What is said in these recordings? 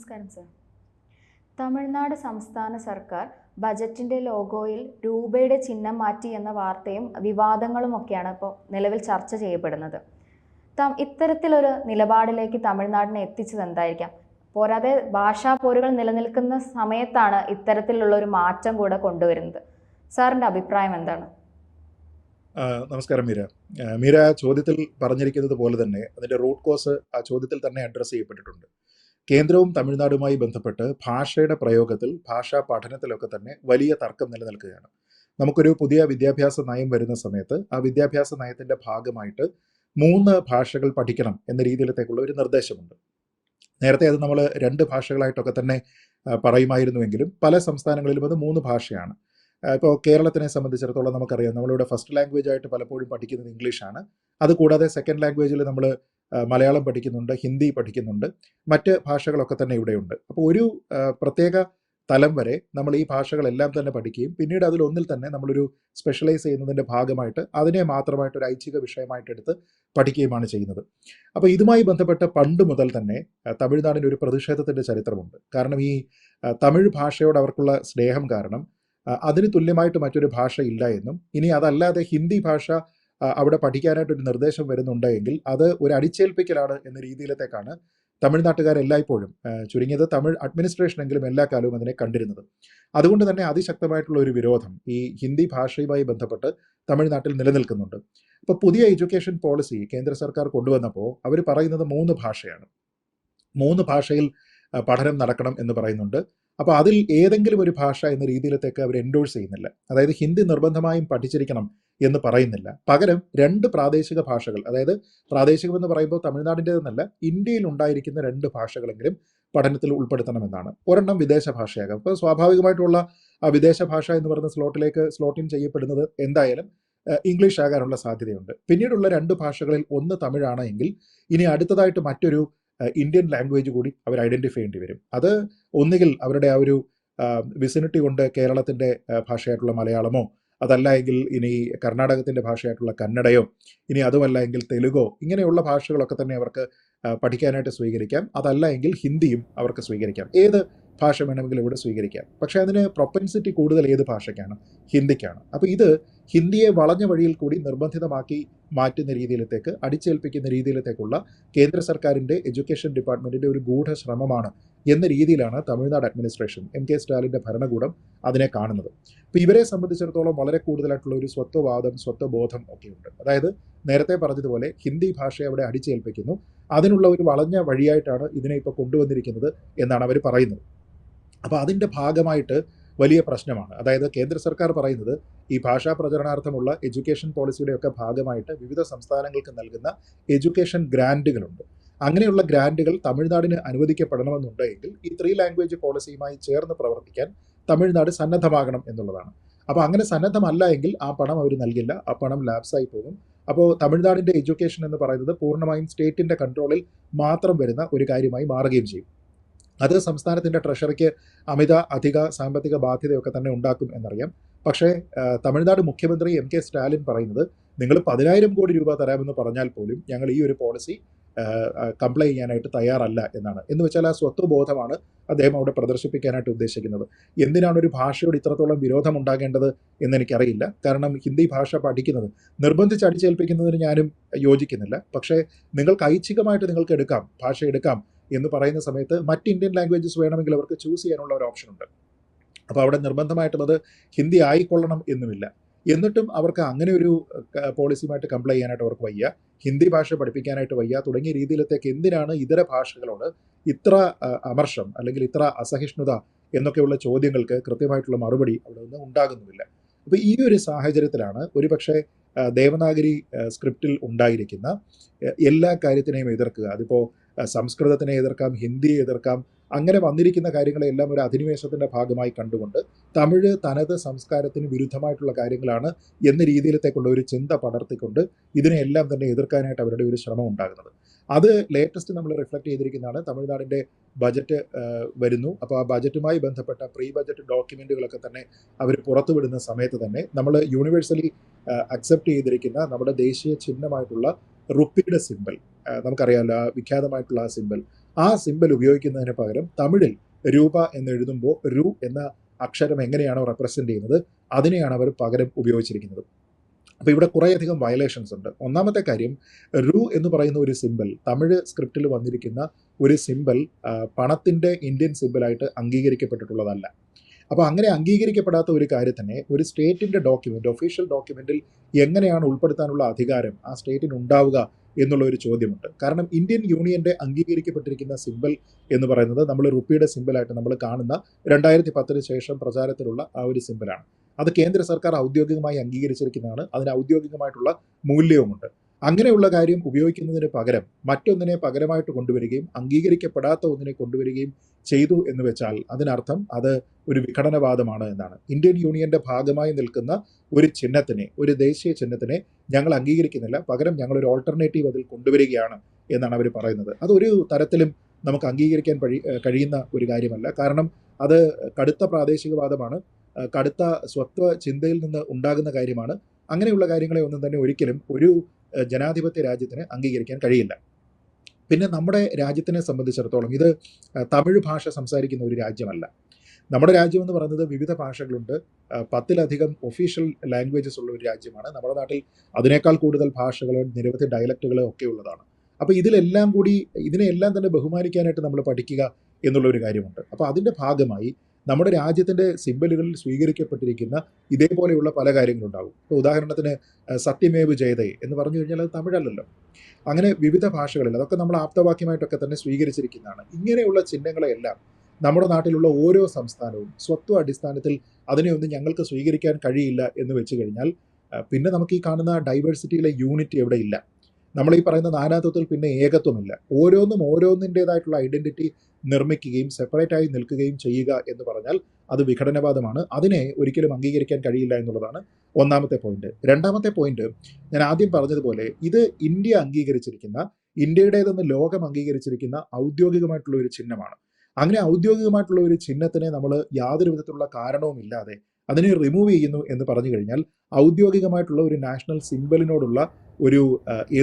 നമസ്കാരം സർ തമിഴ്നാട് സംസ്ഥാന സർക്കാർ ബജറ്റിന്റെ ലോഗോയിൽ രൂപയുടെ ചിഹ്നം മാറ്റി എന്ന വാർത്തയും വിവാദങ്ങളും ഒക്കെയാണ് ഇപ്പോൾ നിലവിൽ ചർച്ച ചെയ്യപ്പെടുന്നത്. തം ഇത്തരത്തിലൊരു നിലപാടിലേക്ക് തമിഴ്നാടിനെ എത്തിച്ചത് എന്തായിരിക്കാം? പോരാതെ ഭാഷാ പോരുകൾ നിലനിൽക്കുന്ന സമയത്താണ് ഇത്തരത്തിലുള്ള ഒരു മാറ്റം കൂടെ കൊണ്ടുവരുന്നത്. സാറിന്റെ അഭിപ്രായം എന്താണ്? നമസ്കാരം മീര. മീര ചോദ്യത്തിൽ പറഞ്ഞിരിക്കുന്നത് പോലെ തന്നെ അതിന്റെ റൂട്ട് കോസ് ആ ചോദ്യത്തിൽ തന്നെ അഡ്രസ്സ് ചെയ്യപ്പെട്ടിട്ടുണ്ട്. കേന്ദ്രവും തമിഴ്നാടുമായി ബന്ധപ്പെട്ട് ഭാഷയുടെ പ്രയോഗത്തിൽ ഭാഷാ പഠനത്തിലൊക്കെ തന്നെ വലിയ തർക്കം നിലനിൽക്കുകയാണ്. നമുക്കൊരു പുതിയ വിദ്യാഭ്യാസ നയം വരുന്ന സമയത്ത് ആ വിദ്യാഭ്യാസ നയത്തിന്റെ ഭാഗമായിട്ട് മൂന്ന് ഭാഷകൾ പഠിക്കണം എന്ന രീതിയിലത്തേക്കുള്ള ഒരു നിർദ്ദേശമുണ്ട്. നേരത്തെ അത് നമ്മൾ രണ്ട് ഭാഷകളായിട്ടൊക്കെ തന്നെ പറയുമായിരുന്നുവെങ്കിലും പല സംസ്ഥാനങ്ങളിലും അത് മൂന്ന് ഭാഷയാണ്. ഇപ്പോൾ കേരളത്തിനെ സംബന്ധിച്ചിടത്തോളം നമുക്കറിയാം നമ്മളിവിടെ ഫസ്റ്റ് ലാംഗ്വേജ് ആയിട്ട് പലപ്പോഴും പഠിക്കുന്നത് ഇംഗ്ലീഷാണ്. അതുകൂടാതെ സെക്കൻഡ് ലാംഗ്വേജിൽ നമ്മൾ മലയാളം പഠിക്കുന്നുണ്ട് ഹിന്ദി പഠിക്കുന്നുണ്ട് മറ്റ് ഭാഷകളൊക്കെ തന്നെ ഇവിടെയുണ്ട്. അപ്പോൾ ഒരു പ്രത്യേക തലം വരെ നമ്മൾ ഈ ഭാഷകളെല്ലാം തന്നെ പഠിക്കുകയും പിന്നീട് അതിലൊന്നിൽ തന്നെ നമ്മളൊരു സ്പെഷ്യലൈസ് ചെയ്യുന്നതിന്റെ ഭാഗമായിട്ട് അതിനെ മാത്രമായിട്ട് ഒരു ഐച്ഛിക വിഷയമായിട്ട് എടുത്ത് പഠിക്കുകയുമാണ് ചെയ്യുന്നത്. അപ്പോൾ ഇതുമായി ബന്ധപ്പെട്ട പണ്ട് മുതൽ തന്നെ തമിഴ്നാടിന്റെ ഒരു പ്രതിഷേധത്തിന്റെ ചരിത്രമുണ്ട്. കാരണം ഈ തമിഴ് ഭാഷയോട് അവർക്കുള്ള സ്നേഹം കാരണം അതിന് തുല്യമായിട്ട് മറ്റൊരു ഭാഷ ഇല്ല എന്നും ഇനി അതല്ലാതെ ഹിന്ദി ഭാഷ അവിടെ പഠിക്കാനായിട്ട് ഒരു നിർദ്ദേശം വരുന്നുണ്ടെങ്കിൽ അത് ഒരു അടിച്ചേൽപ്പിക്കലാണ് എന്ന രീതിയിലത്തേക്കാണ് ആ, ചുരുങ്ങിയത് തമിഴ് അഡ്മിനിസ്ട്രേഷനെങ്കിലും എല്ലാ കാലവും അതിനെ കണ്ടിരുന്നത്. അതുകൊണ്ട് തന്നെ അതിശക്തമായിട്ടുള്ള ഒരു വിരോധം ഈ ഹിന്ദി ഭാഷയുമായി ബന്ധപ്പെട്ട് തമിഴ്നാട്ടിൽ നിലനിൽക്കുന്നുണ്ട്. അപ്പോൾ പുതിയ എഡ്യൂക്കേഷൻ പോളിസി കേന്ദ്ര സർക്കാർ കൊണ്ടുവന്നപ്പോൾ അവർ പറയുന്നത് മൂന്ന് ഭാഷയാണ്. മൂന്ന് ഭാഷയിൽ പഠനം നടക്കണം എന്ന് പറയുന്നുണ്ട്. അപ്പോൾ അതിൽ ഏതെങ്കിലും ഒരു ഭാഷ എന്ന രീതിയിലത്തേക്ക് അവർ എൻഡോഴ്സ് ചെയ്യുന്നില്ല. അതായത് ഹിന്ദി നിർബന്ധമായും പഠിച്ചിരിക്കണം എന്ന് പറയുന്നില്ല. പകരം രണ്ട് പ്രാദേശിക ഭാഷകൾ അതായത് പ്രാദേശികം എന്ന് പറയുമ്പോൾ തമിഴ്നാടിന്റെതെന്നല്ല ഇന്ത്യയിൽ ഉണ്ടായിരിക്കുന്ന രണ്ട് ഭാഷകളെങ്കിലും പഠനത്തിൽ ഉൾപ്പെടുത്തണമെന്നാണ്. ഒരെണ്ണം വിദേശ ഭാഷയാകാം. അപ്പോൾ സ്വാഭാവികമായിട്ടുള്ള ആ വിദേശ ഭാഷ എന്ന് പറയുന്ന സ്ലോട്ടിലേക്ക് സ്ലോട്ടിൻ ചെയ്യപ്പെടുന്നത് എന്തായാലും ഇംഗ്ലീഷ് ആകാനുള്ള സാധ്യതയുണ്ട്. പിന്നീടുള്ള രണ്ട് ഭാഷകളിൽ ഒന്ന് തമിഴാണ് എങ്കിൽ ഇനി അടുത്തതായിട്ട് മറ്റൊരു ഇന്ത്യൻ ലാംഗ്വേജ് കൂടി അവർ ഐഡന്റിഫൈ ചെയ്യേണ്ടി വരും. അത് ഒന്നുകിൽ അവരുടെ ആ ഒരു വിസിനിറ്റി കൊണ്ട് കേരളത്തിന്റെ ഭാഷയായിട്ടുള്ള മലയാളമോ അതല്ല എങ്കിൽ ഇനി കർണാടകത്തിന്റെ ഭാഷയായിട്ടുള്ള കന്നഡയോ ഇനി അതുമല്ല എങ്കിൽ തെലുഗോ ഇങ്ങനെയുള്ള ഭാഷകളൊക്കെ തന്നെ അവർക്ക് പഠിക്കാനായിട്ട് സ്വീകരിക്കാം. അതല്ല എങ്കിൽ ഹിന്ദിയും അവർക്ക് സ്വീകരിക്കാം. ഏത് ഭാഷ വേണമെങ്കിൽ ഇവിടെ സ്വീകരിക്കാം. പക്ഷേ അതിന് പ്രൊപ്പൻസിറ്റി കൂടുതൽ ഏത് ഭാഷയ്ക്കാണ്? ഹിന്ദിക്കാണ്. അപ്പോൾ ഇത് ഹിന്ദിയെ വളഞ്ഞ വഴിയിൽ കൂടി നിർബന്ധിതമാക്കി മാറ്റുന്ന രീതിയിലത്തേക്ക് അടിച്ചേൽപ്പിക്കുന്ന രീതിയിലത്തേക്കുള്ള കേന്ദ്ര സർക്കാരിന്റെ എഡ്യൂക്കേഷൻ ഡിപ്പാർട്ട്മെന്റിന്റെ ഒരു ഗൂഢശ്രമമാണ് എന്ന രീതിയിലാണ് തമിഴ്നാട് അഡ്മിനിസ്ട്രേഷൻ എം കെ സ്റ്റാലിന്റെ ഭരണകൂടം അതിനെ കാണുന്നത്. അപ്പോൾ ഇവരെ സംബന്ധിച്ചിടത്തോളം വളരെ കൂടുതലായിട്ടുള്ള ഒരു സ്വത്വവാദം സ്വത്വബോധം ഒക്കെയുണ്ട് അതായത് നേരത്തെ പറഞ്ഞതുപോലെ ഹിന്ദി ഭാഷയെ അവിടെ അടിച്ചേൽപ്പിക്കുന്നു. അതിനുള്ള ഒരു വളഞ്ഞ വഴിയായിട്ടാണ് ഇതിനെ ഇപ്പോൾ കൊണ്ടുവന്നിരിക്കുന്നത് എന്നാണ് അവർ പറയുന്നത്. അപ്പോൾ അതിന്റെ ഭാഗമായിട്ട് വലിയ പ്രശ്നമാണ്. അതായത് കേന്ദ്ര സർക്കാർ പറയുന്നത് ഈ ഭാഷാ പ്രചരണാർത്ഥമുള്ള എഡ്യൂക്കേഷൻ പോളിസിയുടെയൊക്കെ ഭാഗമായിട്ട് വിവിധ സംസ്ഥാനങ്ങൾക്ക് നൽകുന്ന എഡ്യൂക്കേഷൻ ഗ്രാന്റുകളുണ്ട് അങ്ങനെയുള്ള ഗ്രാന്റുകൾ തമിഴ്നാടിന് അനുവദിക്കപ്പെടണമെന്നുണ്ടെങ്കിൽ ഈ ത്രീ ലാംഗ്വേജ് പോളിസിയുമായി ചേർന്ന് പ്രവർത്തിക്കാൻ തമിഴ്നാട് സന്നദ്ധമാകണം എന്നുള്ളതാണ്. അപ്പോൾ അങ്ങനെ സന്നദ്ധമല്ല എങ്കിൽ ആ പണം അവർ നൽകില്ല. ആ പണം ലാപ്സായി പോകും. അപ്പോൾ തമിഴ്നാടിന്റെ എഡ്യൂക്കേഷൻ എന്ന് പറയുന്നത് പൂർണമായും സ്റ്റേറ്റിന്റെ കൺട്രോളിൽ മാത്രം വരുന്ന ഒരു കാര്യമായി മാറുകയും ചെയ്യും. അത് സംസ്ഥാനത്തിന്റെ ട്രഷറിക്ക് അമിത അധിക സാമ്പത്തിക ബാധ്യതയൊക്കെ തന്നെ ഉണ്ടാക്കും എന്നറിയാം. പക്ഷേ തമിഴ്നാട് മുഖ്യമന്ത്രി എം കെ സ്റ്റാലിൻ പറയുന്നത് നിങ്ങൾ പതിനായിരം കോടി രൂപ തരാമെന്ന് പറഞ്ഞാൽ പോലും ഞങ്ങൾ ഈ ഒരു പോളിസി കംപ്ലൈ ചെയ്യാനായിട്ട് തയ്യാറല്ല എന്നാണ്. എന്ന് വെച്ചാൽ ആ സ്വത്വബോധമാണ് അദ്ദേഹം അവിടെ പ്രദർശിപ്പിക്കാനായിട്ട് ഉദ്ദേശിക്കുന്നത്. എന്തിനാണ് ഒരു ഭാഷയോട് ഇത്രത്തോളം വിരോധം ഉണ്ടാകേണ്ടത് എന്ന് എനിക്കറിയില്ല. കാരണം ഹിന്ദി ഭാഷ പഠിക്കുന്നത് നിർബന്ധിച്ച് അടിച്ചേൽപ്പിക്കുന്നതിന് ഞാനും യോജിക്കുന്നില്ല. പക്ഷേ നിങ്ങൾക്ക് ഐച്ഛികമായിട്ട് നിങ്ങൾക്ക് എടുക്കാം ഭാഷ എടുക്കാം എന്ന് പറയുന്ന സമയത്ത് മറ്റ് ഇന്ത്യൻ ലാംഗ്വേജസ് വേണമെങ്കിൽ അവർക്ക് ചൂസ് ചെയ്യാനുള്ള ഒരു ഓപ്ഷൻ ഉണ്ട്. അപ്പോൾ അവിടെ നിർബന്ധമായിട്ടും അത് ഹിന്ദി ആയിക്കൊള്ളണം എന്നുമില്ല. എന്നിട്ടും അവർക്ക് അങ്ങനെ ഒരു പോളിസിയുമായിട്ട് കംപ്ലൈ ചെയ്യാനായിട്ട് അവർക്ക് വയ്യ. ഹിന്ദി ഭാഷ പഠിപ്പിക്കാനായിട്ട് വയ്യ. തുടങ്ങിയ രീതിയിലത്തേക്ക് എന്തിനാണ് ഇതര ഭാഷകളോട് ഇത്ര അമർഷം അല്ലെങ്കിൽ ഇത്ര അസഹിഷ്ണുത എന്നൊക്കെയുള്ള ചോദ്യങ്ങൾക്ക് കൃത്യമായിട്ടുള്ള മറുപടി അവിടെ നിന്ന് ഉണ്ടാകുന്നുമില്ല. അപ്പോൾ ഈ ഒരു സാഹചര്യത്തിലാണ് ഒരുപക്ഷെ ദേവനാഗരി സ്ക്രിപ്റ്റിൽ ഉണ്ടായിരിക്കുന്ന എല്ലാ കാര്യത്തിനെയും എതിർക്കുക. അതിപ്പോൾ സംസ്കൃതത്തിനെ എതിർക്കാം ഹിന്ദിയെ എതിർക്കാം അങ്ങനെ വന്നിരിക്കുന്ന കാര്യങ്ങളെല്ലാം ഒരു അധിനിവേശത്തിന്റെ ഭാഗമായി കണ്ടുകൊണ്ട് തമിഴ് തനത് സംസ്കാരത്തിന് വിരുദ്ധമായിട്ടുള്ള കാര്യങ്ങളാണ് എന്ന രീതിയിലത്തേക്കുള്ള ഒരു ചിന്ത പടർത്തിക്കൊണ്ട് ഇതിനെയെല്ലാം തന്നെ എതിർക്കാനായിട്ട് അവരുടെ ഒരു ശ്രമം ഉണ്ടാകുന്നത്. അത് ലേറ്റസ്റ്റ് നമ്മൾ റിഫ്ലക്ട് ചെയ്തിരിക്കുന്നതാണ്. തമിഴ്നാടിന്റെ ബജറ്റ് വരുന്നു. അപ്പോൾ ആ ബജറ്റുമായി ബന്ധപ്പെട്ട പ്രീ ബജറ്റ് ഡോക്യുമെന്റുകളൊക്കെ തന്നെ അവർ പുറത്തുവിടുന്ന സമയത്ത് തന്നെ നമ്മൾ യൂണിവേഴ്സലി അക്സെപ്റ്റ് ചെയ്തിരിക്കുന്ന നമ്മുടെ ദേശീയ ചിഹ്നമായിട്ടുള്ള റുപ്പിയുടെ സിമ്പൽ. നമുക്കറിയാമല്ലോ ആ വിഖ്യാതമായിട്ടുള്ള ആ സിമ്പൽ. ആ സിമ്പൽ ഉപയോഗിക്കുന്നതിന് പകരം തമിഴിൽ രൂപ എന്ന് എഴുതുമ്പോൾ രു എന്ന അക്ഷരം എങ്ങനെയാണോ റെപ്രസെന്റ് ചെയ്യുന്നത് അതിനെയാണ് അവർ പകരം ഉപയോഗിച്ചിരിക്കുന്നത്. അപ്പോൾ ഇവിടെ കുറേയധികം വയലേഷൻസ് ഉണ്ട്. ഒന്നാമത്തെ കാര്യം രു എന്ന് പറയുന്ന ഒരു സിമ്പൽ തമിഴ് സ്ക്രിപ്റ്റിൽ വന്നിരിക്കുന്ന ഒരു സിമ്പൽ പണത്തിന്റെ ഇന്ത്യൻ സിമ്പിളായിട്ട് അംഗീകരിക്കപ്പെട്ടിട്ടുള്ളതല്ല. അപ്പോൾ അങ്ങനെ അംഗീകരിക്കപ്പെടാത്ത ഒരു കാര്യത്തിനെ ഒരു സ്റ്റേറ്റിന്റെ ഡോക്യുമെന്റ് ഒഫീഷ്യൽ ഡോക്യുമെന്റിൽ എങ്ങനെയാണ് ഉൾപ്പെടുത്താനുള്ള അധികാരം ആ സ്റ്റേറ്റിന് ഉണ്ടാവുക എന്നുള്ള ഒരു ചോദ്യമുണ്ട്. കാരണം ഇന്ത്യൻ യൂണിയന്റെ അംഗീകരിക്കപ്പെട്ടിരിക്കുന്ന സിമ്പിൾ എന്ന് പറയുന്നത് നമ്മൾ റുപ്പിയുടെ സിമ്പിളായിട്ട് നമ്മൾ കാണുന്ന രണ്ടായിരത്തി പത്തിന് ശേഷം പ്രചാരത്തിലുള്ള ആ ഒരു സിമ്പിളാണ് അത് കേന്ദ്ര സർക്കാർ ഔദ്യോഗികമായി അംഗീകരിച്ചിരിക്കുന്നതാണ്. അതിന് ഔദ്യോഗികമായിട്ടുള്ള മൂല്യവുമുണ്ട്. അങ്ങനെയുള്ള കാര്യം ഉപയോഗിക്കുന്നതിന് പകരം മറ്റൊന്നിനെ പകരമായിട്ട് കൊണ്ടുവരികയും അംഗീകരിക്കപ്പെടാത്ത ഒന്നിനെ കൊണ്ടുവരികയും ചെയ്തു എന്ന് വെച്ചാൽ അതിനർത്ഥം അത് ഒരു വിഘടനവാദമാണ് എന്നാണ്. ഇന്ത്യൻ യൂണിയന്റെ ഭാഗമായി നിൽക്കുന്ന ഒരു ചിഹ്നത്തിനെ ഒരു ദേശീയ ചിഹ്നത്തിനെ ഞങ്ങൾ അംഗീകരിക്കുന്നില്ല. പകരം ഞങ്ങൾ ഒരു ഓൾട്ടർനേറ്റീവ് അതിൽ കൊണ്ടുവരികയാണ് എന്നാണ് അവർ പറയുന്നത്. അതൊരു തരത്തിലും നമുക്ക് അംഗീകരിക്കാൻ കഴി കഴിയുന്ന ഒരു കാര്യമല്ല. കാരണം അത് കടുത്ത പ്രാദേശികവാദമാണ്. കടുത്ത സ്വത്വ ചിന്തയിൽ നിന്ന് ഉണ്ടാകുന്ന കാര്യമാണ്. അങ്ങനെയുള്ള കാര്യങ്ങളെ ഒന്നും തന്നെ ഒരിക്കലും ഒരു ജനാധിപത്യ രാജ്യത്തിന് അംഗീകരിക്കാൻ കഴിയില്ല. പിന്നെ നമ്മുടെ രാജ്യത്തിനെ സംബന്ധിച്ചിടത്തോളം ഇത് തമിഴ് ഭാഷ സംസാരിക്കുന്ന ഒരു രാജ്യമല്ല. നമ്മുടെ രാജ്യം എന്ന് പറയുന്നത് വിവിധ ഭാഷകളുണ്ട്. പത്തിലധികം ഒഫീഷ്യൽ ലാംഗ്വേജസ് ഉള്ള ഒരു രാജ്യമാണ്. നമ്മുടെ നാട്ടിൽ അതിനേക്കാൾ കൂടുതൽ ഭാഷകൾ നിരവധി ഡയലക്റ്റുകൾ ഒക്കെ ഉള്ളതാണ്. അപ്പോൾ ഇതിലെല്ലാം കൂടി ഇതിനെല്ലാം തന്നെ ബഹുമാനിക്കാനായിട്ട് നമ്മൾ പഠിക്കുക എന്നുള്ള ഒരു കാര്യമുണ്ട്. അപ്പോൾ അതിന്റെ ഭാഗമായി നമ്മുടെ രാജ്യത്തിന്റെ സിമ്പലുകളിൽ സ്വീകരിക്കപ്പെട്ടിരിക്കുന്ന ഇതേപോലെയുള്ള പല കാര്യങ്ങളുണ്ടാകും. ഇപ്പോൾ ഉദാഹരണത്തിന് സത്യമേവ് ജയതേ എന്ന് പറഞ്ഞു കഴിഞ്ഞാൽ അത് തമിഴല്ലല്ലോ. അങ്ങനെ വിവിധ ഭാഷകളിൽ അതൊക്കെ നമ്മൾ ആപ്തവാക്യമായിട്ടൊക്കെ തന്നെ സ്വീകരിച്ചിരിക്കുന്നതാണ്. ഇങ്ങനെയുള്ള ചിഹ്നങ്ങളെയെല്ലാം നമ്മുടെ നാട്ടിലുള്ള ഓരോ സംസ്ഥാനവും സ്വത്വ അടിസ്ഥാനത്തിൽ അതിനെയൊന്നും ഞങ്ങൾക്ക് സ്വീകരിക്കാൻ കഴിയില്ല എന്ന് വെച്ച് കഴിഞ്ഞാൽ പിന്നെ നമുക്ക് ഈ കാണുന്ന ഡൈവേഴ്സിറ്റിയിലെ യൂണിറ്റ് എവിടെ ഇല്ല. നമ്മൾ ഈ പറയുന്ന നാനാത്വത്തിൽ പിന്നെ ഏകത്വമില്ല. ഓരോന്നും ഓരോന്നിന്റെതായിട്ടുള്ള ഐഡന്റിറ്റി നിർമ്മിക്കുകയും സെപ്പറേറ്റ് ആയി നിൽക്കുകയും ചെയ്യുക എന്ന് പറഞ്ഞാൽ അത് വിഘടനവാദമാണ്. അതിനെ ഒരിക്കലും അംഗീകരിക്കാൻ കഴിയില്ല എന്നുള്ളതാണ് ഒന്നാമത്തെ പോയിന്റ് രണ്ടാമത്തെ പോയിന്റ് ഞാൻ ആദ്യം പറഞ്ഞതുപോലെ ഇത് ഇന്ത്യ അംഗീകരിച്ചിരിക്കുന്ന ഇന്ത്യയുടേതെന്ന് ലോകം അംഗീകരിച്ചിരിക്കുന്ന ഔദ്യോഗികമായിട്ടുള്ള ഒരു ചിഹ്നമാണ്. അങ്ങനെ ഔദ്യോഗികമായിട്ടുള്ള ഒരു ചിഹ്നത്തിനെ നമ്മൾ യാതൊരു വിധത്തിലുള്ള കാരണവുമില്ലാതെ അതിനെ റിമൂവ് ചെയ്യുന്നു എന്ന് പറഞ്ഞു കഴിഞ്ഞാൽ ഔദ്യോഗികമായിട്ടുള്ള ഒരു നാഷണൽ സിംബലിനോടുള്ള ഒരു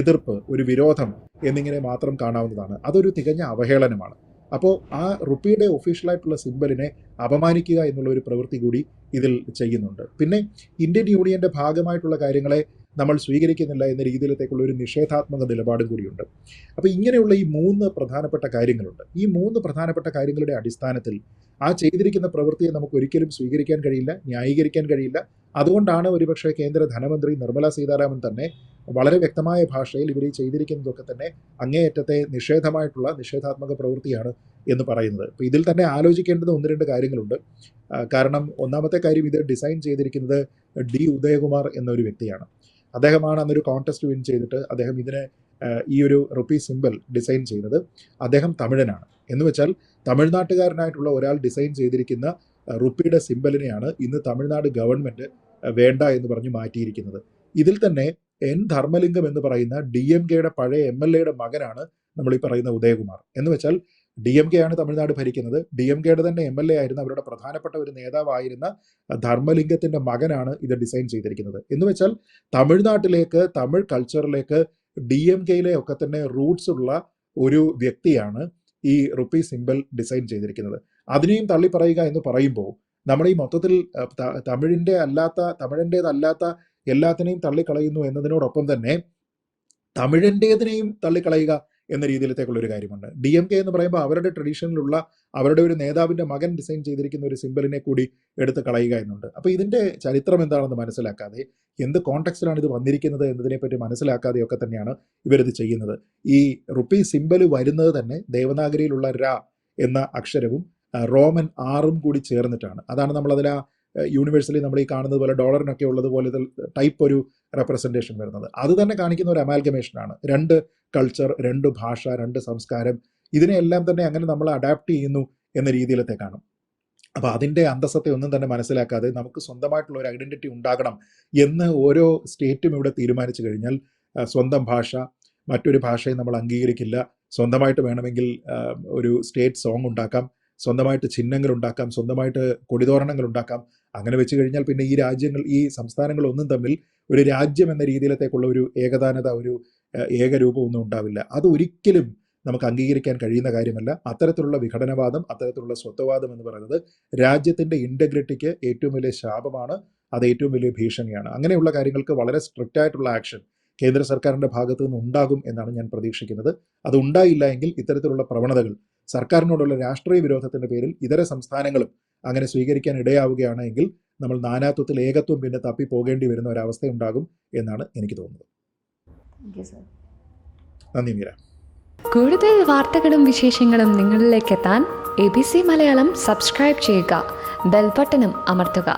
എതിർപ്പ് ഒരു വിരോധം എന്നിങ്ങനെ മാത്രം കാണാവുന്നതാണ്. അതൊരു തികഞ്ഞ അവഹേളനമാണ്. അപ്പോൾ ആ റുപ്പിയുടെ ഒഫീഷ്യലായിട്ടുള്ള സിംബലിനെ അപമാനിക്കുക എന്നുള്ള ഒരു പ്രവൃത്തി കൂടി ഇതിൽ ചെയ്യുന്നുണ്ട്. പിന്നെ ഇന്ത്യൻ യൂണിയന്റെ ഭാഗമായിട്ടുള്ള കാര്യങ്ങളെ നമ്മൾ സ്വീകരിക്കുന്നില്ല എന്ന രീതിയിലത്തേക്കുള്ള ഒരു നിഷേധാത്മക നിലപാടും കൂടിയുണ്ട്. അപ്പോൾ ഇങ്ങനെയുള്ള ഈ മൂന്ന് പ്രധാനപ്പെട്ട കാര്യങ്ങളുണ്ട്. ഈ മൂന്ന് പ്രധാനപ്പെട്ട കാര്യങ്ങളുടെ അടിസ്ഥാനത്തിൽ ആ ചെയ്തിരിക്കുന്ന പ്രവൃത്തിയെ നമുക്ക് ഒരിക്കലും സ്വീകരിക്കാൻ കഴിയില്ല ന്യായീകരിക്കാൻ കഴിയില്ല. അതുകൊണ്ടാണ് ഒരുപക്ഷെ കേന്ദ്ര ധനമന്ത്രി നിർമ്മല സീതാരാമൻ തന്നെ വളരെ വ്യക്തമായ ഭാഷയിൽ ഇവർ ചെയ്തിരിക്കുന്നതൊക്കെ തന്നെ അങ്ങേയറ്റത്തെ നിഷേധമായിട്ടുള്ള നിഷേധാത്മക പ്രവൃത്തിയാണ് എന്ന് പറയുന്നത്. അപ്പോൾ ഇതിൽ തന്നെ ആലോചിക്കേണ്ടത് ഒന്ന് രണ്ട് കാര്യങ്ങളുണ്ട്. കാരണം ഒന്നാമത്തെ കാര്യം ഇത് ഡിസൈൻ ചെയ്തിരിക്കുന്നത് ഡി ഉദയകുമാർ എന്നൊരു വ്യക്തിയാണ്. അദ്ദേഹമാണ് അന്നൊരു കോൺടെസ്റ്റ് വിൻ ചെയ്തിട്ട് അദ്ദേഹം ഇതിനെ ഈ ഒരു റുപ്പി സിമ്പിൾ ഡിസൈൻ ചെയ്തത് അദ്ദേഹം തമിഴനാണ്. എന്ന് വെച്ചാൽ തമിഴ്നാട്ടുകാരനായിട്ടുള്ള ഒരാൾ ഡിസൈൻ ചെയ്തിരിക്കുന്ന റുപ്പിയുടെ സിമ്പലിനെയാണ് ഇന്ന് തമിഴ്നാട് ഗവൺമെന്റ് വേണ്ട എന്ന് പറഞ്ഞ് മാറ്റിയിരിക്കുന്നത്. ഇതിൽ തന്നെ എൻ ധർമ്മലിംഗം എന്ന് പറയുന്ന ഡി എം കെയുടെ പഴയ എം എൽ എയുടെ മകനാണ് നമ്മൾ ഈ പറയുന്ന ഉദയകുമാർ. എന്ന് വെച്ചാൽ ഡി എം കെ ആണ് തമിഴ്നാട് ഭരിക്കുന്നത്. ഡി എം കെയുടെ തന്നെ എം എൽ എ ആയിരുന്ന അവരുടെ പ്രധാനപ്പെട്ട ഒരു നേതാവായിരുന്ന ധർമ്മലിംഗത്തിന്റെ മകനാണ് ഇത് ഡിസൈൻ ചെയ്തിരിക്കുന്നത്. എന്ന് വെച്ചാൽ തമിഴ്നാട്ടിലേക്ക് തമിഴ് കൾച്ചറിലേക്ക് ഡി എം കെയിലെ ഒക്കെ തന്നെ റൂട്ട്സ് ഉള്ള ഒരു വ്യക്തിയാണ് ഈ റുപ്പി സിമ്പിൾ ഡിസൈൻ ചെയ്തിരിക്കുന്നത്. അതിനെയും തള്ളി പറയുക എന്ന് പറയുമ്പോൾ നമ്മൾ ഈ മൊത്തത്തിൽ തമിഴിന്റെ അല്ലാത്ത തമിഴിന്റേതല്ലാത്ത എല്ലാത്തിനെയും തള്ളിക്കളയുന്നു എന്നതിനോടൊപ്പം തന്നെ തമിഴിന്റേതിനെയും തള്ളിക്കളയുക എന്ന രീതിയിലത്തേക്കുള്ള ഒരു കാര്യമുണ്ട്. ഡി എം കെ എന്ന് പറയുമ്പോൾ അവരുടെ ട്രഡീഷനിലുള്ള അവരുടെ ഒരു നേതാവിന്റെ മകൻ ഡിസൈൻ ചെയ്തിരിക്കുന്ന ഒരു സിമ്പിളിനെ കൂടി എടുത്ത് കളയുക എന്നുണ്ട്. അപ്പോൾ ഇതിന്റെ ചരിത്രം എന്താണെന്ന് മനസ്സിലാക്കാതെ എന്ത് കോണ്ടക്സ്റ്റിലാണ് ഇത് വന്നിരിക്കുന്നത് എന്നതിനെപ്പറ്റി മനസ്സിലാക്കാതെയൊക്കെ തന്നെയാണ് ഇവരിത് ചെയ്യുന്നത്. ഈ റുപ്പി സിമ്പിൾ വരുന്നത് തന്നെ ദേവനാഗരിയിലുള്ള ര എന്ന അക്ഷരവും റോമൻ ആറും കൂടി ചേർന്നിട്ടാണ്. അതാണ് നമ്മളതിൽ ആ യൂണിവേഴ്സലി നമ്മൾ ഈ കാണുന്നത് പോലെ ഡോളറിനൊക്കെ ഉള്ളതുപോലെ ടൈപ്പ് ഒരു റെപ്രസെന്റേഷൻ വരുന്നത്. അത് തന്നെ കാണിക്കുന്ന ഒരു അമാൽഗമേഷനാണ് രണ്ട് കൾച്ചർ രണ്ട് ഭാഷ രണ്ട് സംസ്കാരം ഇതിനെയെല്ലാം തന്നെ അങ്ങനെ നമ്മൾ അഡാപ്റ്റ് ചെയ്യുന്നു എന്ന രീതിയിലത്തെ കാണും. അപ്പോൾ അതിന്റെ അന്തസ്സത്തെ ഒന്നും തന്നെ മനസ്സിലാക്കാതെ നമുക്ക് സ്വന്തമായിട്ടുള്ള ഒരു ഐഡന്റിറ്റി ഉണ്ടാകണം എന്ന് ഓരോ സ്റ്റേറ്റും ഇവിടെ തീരുമാനിച്ചു കഴിഞ്ഞാൽ സ്വന്തം ഭാഷ മറ്റൊരു ഭാഷയെ നമ്മൾ അംഗീകരിക്കില്ല. സ്വന്തമായിട്ട് വേണമെങ്കിൽ ഒരു സ്റ്റേറ്റ് സോങ് ഉണ്ടാക്കാം. സ്വന്തമായിട്ട് ചിഹ്നങ്ങൾ ഉണ്ടാക്കാം സ്വന്തമായിട്ട് കൊടിതോരണങ്ങൾ ഉണ്ടാക്കാം. അങ്ങനെ വെച്ച് കഴിഞ്ഞാൽ പിന്നെ ഈ രാജ്യങ്ങൾ ഈ സംസ്ഥാനങ്ങൾ ഒന്നും തമ്മിൽ ഒരു രാജ്യം എന്ന രീതിയിലത്തേക്കുള്ള ഒരു ഏകദാനത ഒരു ഏകരൂപമൊന്നും ഉണ്ടാവില്ല. അത് ഒരിക്കലും നമുക്ക് അംഗീകരിക്കാൻ കഴിയുന്ന കാര്യമല്ല. അത്തരത്തിലുള്ള വിഘടനവാദം അത്തരത്തിലുള്ള സ്വത്വവാദം എന്ന് പറയുന്നത് രാജ്യത്തിന്റെ ഇന്റഗ്രിറ്റിക്ക് ഏറ്റവും വലിയ ശാപമാണ് അത് ഏറ്റവും വലിയ ഭീഷണിയാണ്. അങ്ങനെയുള്ള കാര്യങ്ങൾക്ക് വളരെ സ്ട്രിക്റ്റ് ആയിട്ടുള്ള ആക്ഷൻ കേന്ദ്ര സർക്കാരിന്റെ ഭാഗത്തു നിന്ന് ഉണ്ടാകും എന്നാണ് ഞാൻ പ്രതീക്ഷിക്കുന്നത്. അത് ഉണ്ടായില്ല എങ്കിൽ ഇത്തരത്തിലുള്ള പ്രവണതകൾ സർക്കാരിനോടുള്ള രാഷ്ട്രീയ വിരോധത്തിന്റെ പേരിൽ ഇതര സംസ്ഥാനങ്ങളും അങ്ങനെ സ്വീകരിക്കാൻ ഇടയാവുകയാണ് എങ്കിൽ നമ്മൾ നാനാത്വത്തിൽ ഏകത്വം പിന്നെ തപ്പി പോകേണ്ടി വരുന്ന ഒരവസ്ഥ ഉണ്ടാകും എന്നാണ് എനിക്ക് തോന്നുന്നത്. നന്ദി മീര. കൂടുതൽ വാർത്തകളും വിശേഷങ്ങളും നിങ്ങളിലേക്ക് എത്താൻ A B C Malayalam subscribe ചെയ്യുക ബെൽബട്ടനും അമർത്തുക.